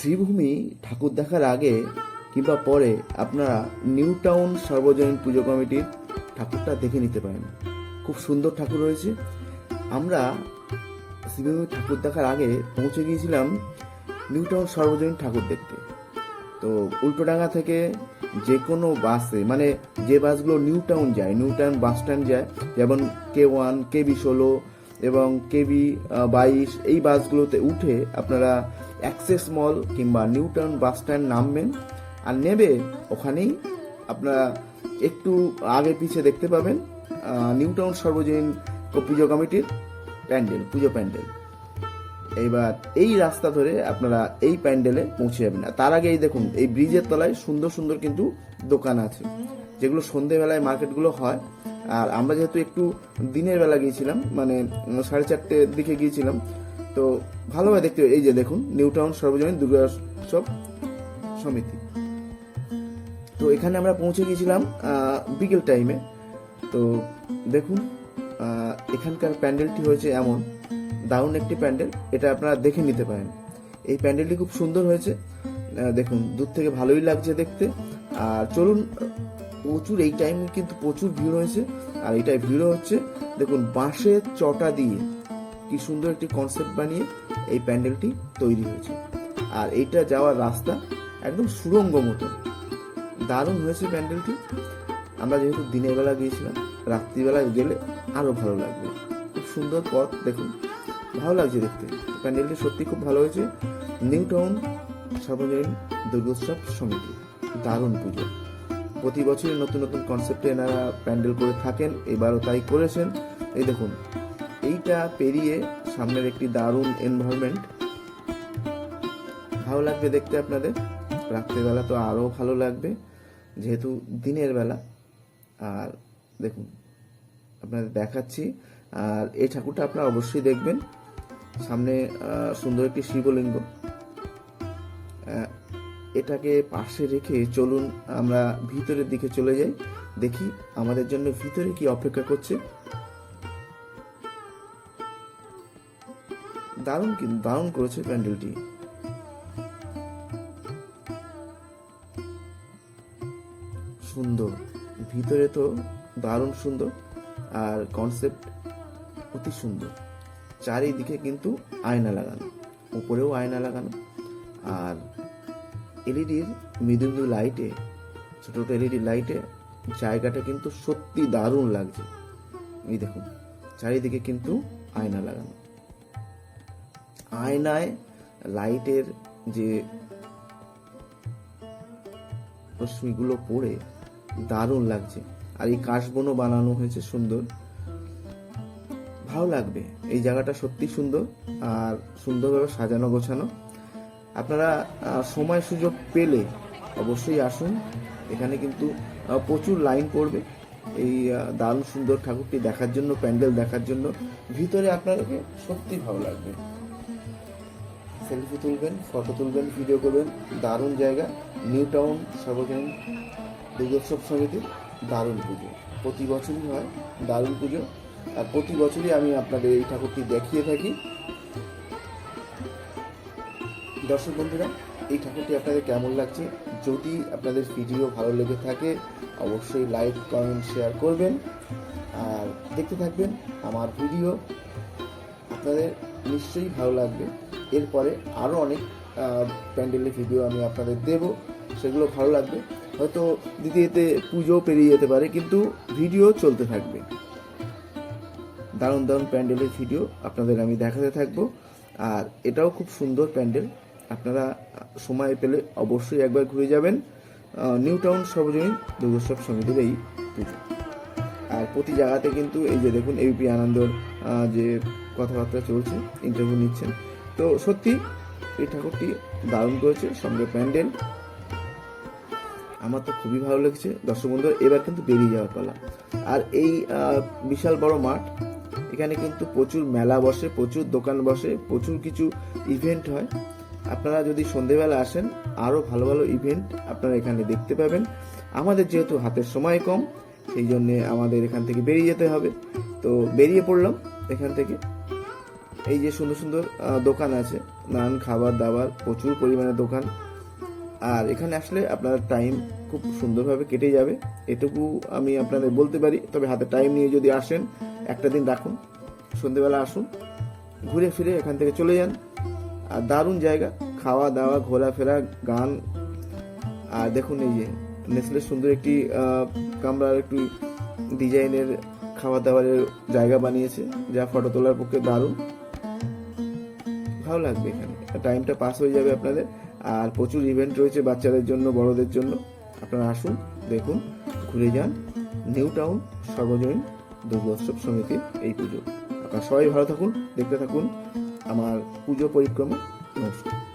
শ্রীভূমি ঠাকুর দেখার আগে কিংবা পরে আপনারা নিউ টাউন সর্বজনীন পুজো কমিটির ঠাকুরটা দেখে নিতে পারেন। খুব সুন্দর ঠাকুর রয়েছে। আমরা শ্রীভূমি ঠাকুর দেখার আগে পৌঁছে গিয়েছিলাম নিউ টাউন সর্বজনীন ঠাকুর দেখতে। তো উল্টোডাঙ্গা থেকে যে কোনো বাসে মানে যে বাসগুলো নিউ টাউন যায়, নিউ টাউন বাস স্ট্যান্ড যায়, যেমন কে ওয়ান কেবি ষোলো এবং কেবি বাইশ, এই বাসগুলোতে উঠে আপনারা অ্যাক্সেস মল কিংবা নিউ টাউন বাস স্ট্যান্ড নামবেন আর নেবে ওখানেই আপনারা একটু আগে পিছিয়ে দেখতে পাবেন আহ, নিউ টাউন সর্বজনীন পুজো কমিটির প্যান্ডেল পুজো প্যান্ডেল। এইবার এই রাস্তা ধরে আপনারা এই প্যান্ডেলে পৌঁছে যাবেন। আর তার আগে এই দেখুন এই ব্রিজের তলায় সুন্দর সুন্দর কিন্তু দোকান আছে যেগুলো সন্ধেবেলায় মার্কেটগুলো হয়। আর আমরা যেহেতু একটু দিনের বেলা গিয়েছিলাম মানে সাড়ে চারটের দিকে গিয়েছিলাম তো ভালোভাবে দেখতে। এই যে দেখুন নিউ টাউন সর্বজনীন, দুর্গা উৎসব সমিতি। তো এখানে আমরা পৌঁছে গিয়েছিলাম বিকেল টাইমে তো দেখুন এখানকার প্যান্ডেলটি হয়েছে এমন, দারুণ একটি প্যান্ডেল, এটা আপনারা দেখে নিতে পারেন। এই প্যান্ডেলটি খুব সুন্দর হয়েছে। দেখুন, দূর থেকে ভালোই লাগছে দেখতে। আর চলুন, প্রচুর, এই টাইমে কিন্তু প্রচুর ভিড় হয়েছে। আর এইটাই ভিড়ও হচ্ছে। দেখুন, বাঁশের চটা দিয়ে কি সুন্দর একটি কনসেপ্ট বানিয়ে এই প্যান্ডেলটি তৈরি হয়েছে। আর এইটা যাওয়ার রাস্তা একদম সুরঙ্গ মতো। দারুণ হয়েছে প্যান্ডেলটি। আমরা যেহেতু দিনের বেলা গিয়েছিলাম রাত্রিবেলা গেলে আরও ভালো লাগবে। খুব সুন্দর পথ, দেখুন। ভালো লাগছে দেখতে। প্যান্ডেলটি সত্যি খুব ভালো হয়েছে। নিউ টাউন সর্বজনীন দুর্গোৎসব সমিতি, দারুণ পুজো। প্রতি বছরই নতুন নতুন কনসেপ্টে এনারা প্যান্ডেল করে থাকেন, এবারও তাই করেছেন। এই দেখুন এইটা পেরিয়ে সামনের একটি দারুণ এনভায়রনমেন্ট ভালো লাগবে দেখতে আপনাদের। রাত্রেবেলা তো আরও ভালো লাগবে, যেহেতু দিনের বেলা। আর দেখুন, আপনাদের দেখাচ্ছি। আর এই ঠাকুরটা আপনারা অবশ্যই দেখবেন। সামনে সুন্দর একটি শিবলিঙ্গ। এটাকে পাশে রেখে চলুন আমরা ভিতরের দিকে চলে যাই। দেখি আমাদের জন্য ভিতরে কি অপেক্ষা করছে। দারুণ কিন্তু দারুণ করেছে প্যান্ডেলটি। সুন্দর। ভিতরে তো দারুণ সুন্দর আর কনসেপ্ট অতি সুন্দর। চারিদিকে কিন্তু আয়না লাগানো, উপরেও আয়না লাগানো। আর এলইডির মৃদু মৃদু লাইটে ছোট ছোট এলইডি লাইটে জায়গাটা কিন্তু সত্যি দারুণ লাগছে। এই দেখুন, চারিদিকে কিন্তু আয়না লাগানো। আয়নায় লাইটের যে রশ্মিগুলো পড়ে, দারুণ লাগছে। আর এই কাশবনও বানানো হয়েছে সুন্দর। ভালো লাগবে। এই জায়গাটা সত্যি সুন্দর আর সুন্দরভাবে সাজানো, গোছানো। আপনারা সময় সুযোগ পেলে অবশ্যই আসুন। এখানে কিন্তু প্রচুর লাইন পড়বে। এই দারুণ সুন্দর ঠাকুরটি দেখার জন্য, প্যান্ডেল দেখার জন্য। ভিতরে আপনাদেরকে সত্যি ভালো লাগবে। সেলফি তুলবেন, ফটো তুলবেন ভিডিও করবেন। দারুণ জায়গা। নিউ টাউন, সর্বজনীন দুর্গোৎসব সমিতির দারুণ পুজো। প্রতি বছরই হয় দারুণ পুজো। আর প্রতি বছরই আমি আপনাদের এই ঠাকুরটি দেখিয়ে থাকি। দর্শক বন্ধুরা, এই ঠাকুরটি আপনাদের কেমন লাগছে? যদি আপনাদের ভিডিও ভালো লেগে থাকে, অবশ্যই লাইক কমেন্ট শেয়ার করবেন। আর দেখতে থাকবেন আমার ভিডিও আপনাদের নিশ্চয়ই ভালো লাগবে। এরপরে আরও অনেক প্যান্ডেলের ভিডিও আমি আপনাদের দেব, সেগুলো ভালো লাগবে। হয়তো দিতে পুজো পেরিয়ে যেতে পারে, কিন্তু ভিডিও চলতে থাকবে। দারুণ দারুণ প্যান্ডেলের ভিডিও আপনাদের আমি দেখাতে থাকব। আর এটাও খুব সুন্দর প্যান্ডেল, আপনারা সময় পেলে অবশ্যই একবার ঘুরে যাবেন। নিউ টাউন সর্বজনীন দুর্গোৎসব সমিতির এই পুজো। আর প্রতি জায়গাতে কিন্তু এই যে দেখুন এবিপি আনন্দর যে কথাবার্তা চলছে ইন্টারভিউ নিচ্ছেন তো সত্যি, এই ঠাকুরটি দারুণ করেছে, সঙ্গে প্যান্ডেল। আমার তো খুবই ভালো লেগেছে। দর্শক বন্ধুরা, এবার কিন্তু বেরিয়ে যাওয়ার পালা। আর এই বিশাল বড় মাঠ, এখানে কিন্তু প্রচুর মেলা বসে, প্রচুর দোকান বসে, প্রচুর কিছু ইভেন্ট হয়। আপনারা যদি সন্ধেবেলা আসেন আরও ভালো ভালো ইভেন্ট আপনারা এখানে দেখতে পাবেন। আমাদের যেহেতু হাতের সময় কম, সেই জন্যে আমাদের এখান থেকে বেরিয়ে যেতে হবে। তো বেরিয়ে পড়লাম এখান থেকে। এই যে সুন্দর সুন্দর দোকান আছে। নানান খাবার, দাবার, প্রচুর পরিমাণে দোকান। আর এখানে আসলে আপনার টাইম খুব সুন্দরভাবে কেটে যাবে। এটুকু আমি আপনাদের বলতে পারি, তবে হাতে টাইম নিয়ে যদি আসেন, একটা দিন রাখুন। সন্ধেবেলা আসুন, ঘুরে ফিরে এখান থেকে চলে যান। আর দারুণ জায়গা, খাওয়া দাওয়া, ঘোরাফেরা, গান। আর দেখুন এই যে, নেসলের সুন্দর একটি কামরার একটি ডিজাইনের খাওয়া দাওয়ারের জায়গা বানিয়েছে, যা ফটো তোলার পক্ষে দারুণ। ভালো লাগবে এখানে। টাইমটা পাস হয়ে যাবে আপনাদের। আর প্রচুর ইভেন্ট রয়েছে বাচ্চাদের জন্য, বড়দের জন্য। আপনারা আসুন, দেখুন, ঘুরে যান। নিউ টাউন সর্বজনীন দুর্গোৎসব সমিতির এই পুজো। আপনারা সবাই ভালো থাকুন, দেখতে থাকুন। আমার পুজো পরিক্রমা, নমস্কার।